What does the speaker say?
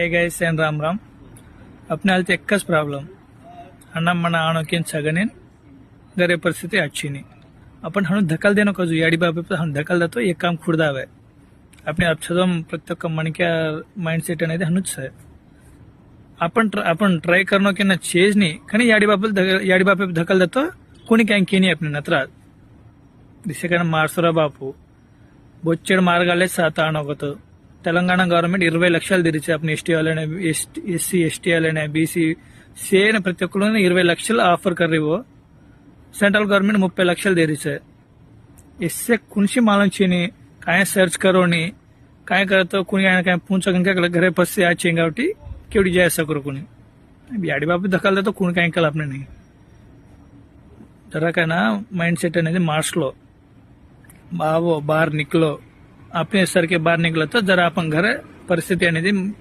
ఏ guys ఏం రామ్ రామ్ अपने health एक्काच problem अण्णा मना आणखीन सगळेन गरे परिस्थिती आठशी नाही आपण हणू धकाल देणं कजू. याडी बाबी हणू धकाल जातो एक काम खुर्दावे आपण अक्षदम प्रत्येक मणक्या माइंडसेट नाही ते हणूच आहे. आपण आपण ट्राय करणं की ना चेज नाही खणी याडी बाबत याडी बाबी धकाल जातो कोणी काय केली आपण नत्रात दिसे कारण मारसोरा बापू. बोच्चड मार्गाले सात आणवतो తెలంగాణ గవర్నమెంట్ ఇరవై లక్షలు తెరిచి అప్పుడు ఎస్టీ వాళ్ళనే ఎస్సీ ఎస్టీ వాళ్ళనే బీసీ సేన ప్రతి ఒక్కరు ఇరవై లక్షలు ఆఫర్ కర్రీవో सेंट्रल गवर्नमेंट मुप्पे लक्षल दे रही है इससे कुणशी मालूम चीनी काय सर्च करो नी काय करतो कुणी काय काय पूछ क्या घरे पस्से आ चाहिए కాబట్టి केवढी जाय असं करू कुणी याडी बाबी धकाल देतो कुणी काय केलं आपण नाही जरा काय ना माइंड सेट అనేది మార్చులో బావో बाहर निकलो अपने सर के बाहर निकलो तो जरा आपण घर परिस्थिती అనేది